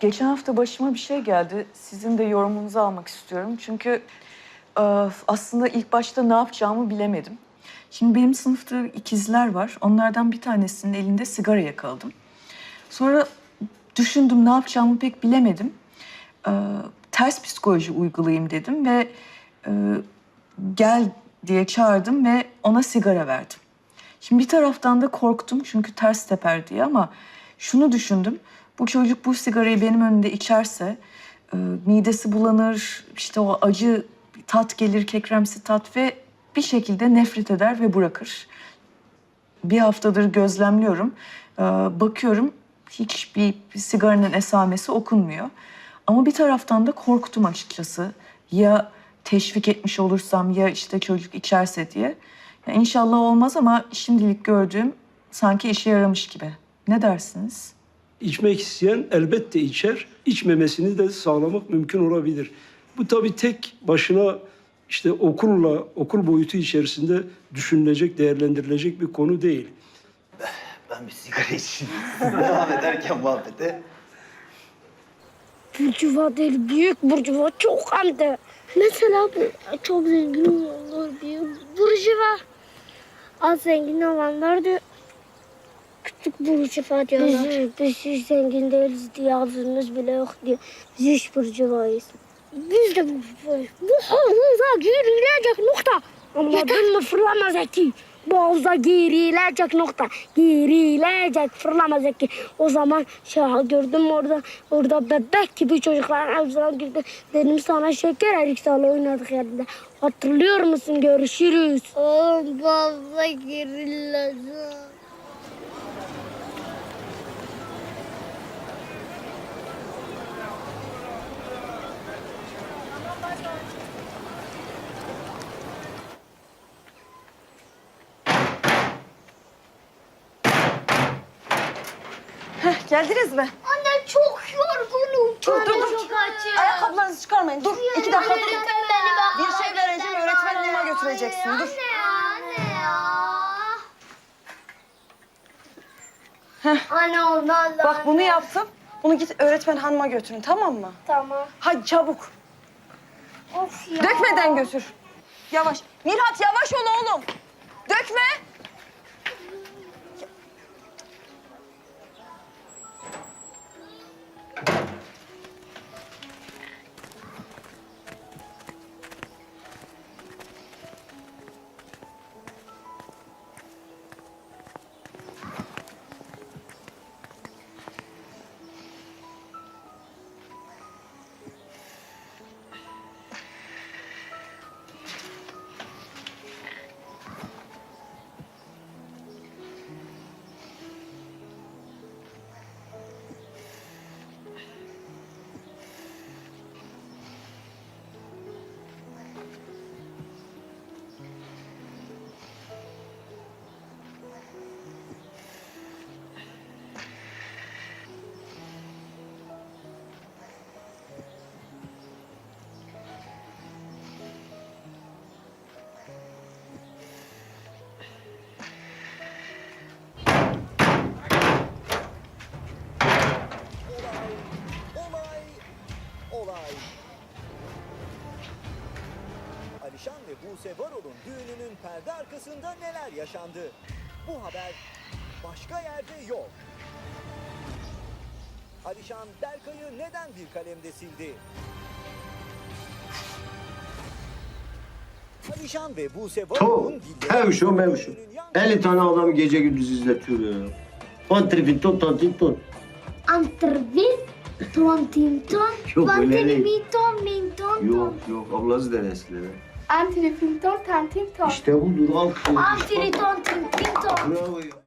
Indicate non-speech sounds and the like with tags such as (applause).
geçen hafta başıma bir şey geldi. Sizin de yorumunuzu almak istiyorum. Çünkü e, aslında ilk başta ne yapacağımı bilemedim. Şimdi benim sınıfta ikizler var. Onlardan bir tanesinin elinde sigara yakaladım. Sonra düşündüm ne yapacağımı pek bilemedim. E, ters psikoloji uygulayayım dedim ve e, gel diye çağırdım ve ona sigara verdim. Şimdi bir taraftan da korktum çünkü ters teper diye ama şunu düşündüm. Bu çocuk bu sigarayı benim önümde içerse e, midesi bulanır, işte o acı tat gelir, kekremsi tat ve bir şekilde nefret eder ve bırakır. Bir haftadır gözlemliyorum. E, bakıyorum hiçbir sigaranın esamesi okunmuyor. Ama bir taraftan da korktum açıkçası. Ya teşvik etmiş olursam ya işte çocuk içerse diye. Ya inşallah olmaz ama şimdilik gördüğüm sanki işe yaramış gibi. Ne dersiniz? İçmek isteyen elbette içer. İçmemesini de sağlamak mümkün olabilir. Bu tabii tek başına işte okulla, okul boyutu içerisinde düşünülecek, değerlendirilecek bir konu değil. Ben bir sigara içeyim. (laughs) Devam ederken muhabbete. Burcuva değil, büyük burcuva. Çok hem de. Mesela bu çok zengin olanlar büyük burcuva. Az zengin olanlar da burcuva diyorlar. Biz, biz hiç zengin değiliz diye ağzımız bile yok diye. Biz hiç burcuvayız. Biz de burcuvayız. Bu havuza girilecek nokta. Anladın mı fırlama Zeki? Bu havuza girilecek nokta. Girilecek fırlama Zeki. O zaman şey gördüm orada orada bebek gibi çocuklar havuzuna girdi. Dedim sana şeker eriksalı oynadık yerinde. Hatırlıyor musun? Görüşürüz. Oh baba girilecek. Geldiniz mi? Anne çok yorgunum. Anne dur, dur. çok açım. Ayakkabılarınızı çıkarmayın. Dur. iki dakika dur. Bir şey vereceğim, öğretmenliğime götüreceksin. Dur. Anne ya, anne ya. Anne olmaz. Bak bunu yaptım. Bunu git öğretmen hanıma götürün tamam mı? Tamam. Hadi çabuk. Of ya. Dökmeden götür. Yavaş. Mirhat yavaş ol oğlum. Dökme. Olay. Alişan ve Buse Varol'un düğününün perde arkasında neler yaşandı? Bu haber başka yerde yok. Alişan Berkay'ı neden bir kalemde sildi? Alişan ve Buse Varol'un hevşo mevşo. 50 tane adam gece gündüz izletiyor ya. Pantrifin ton tantin ton. Antrvin, tontinton, (laughs) Yok, öyle değil. vantrimiton, minton, Yok yok ablası da eskileri. Antrifinton, tantinton. İşte budur al. Antriton, tintinton. Bravo ya.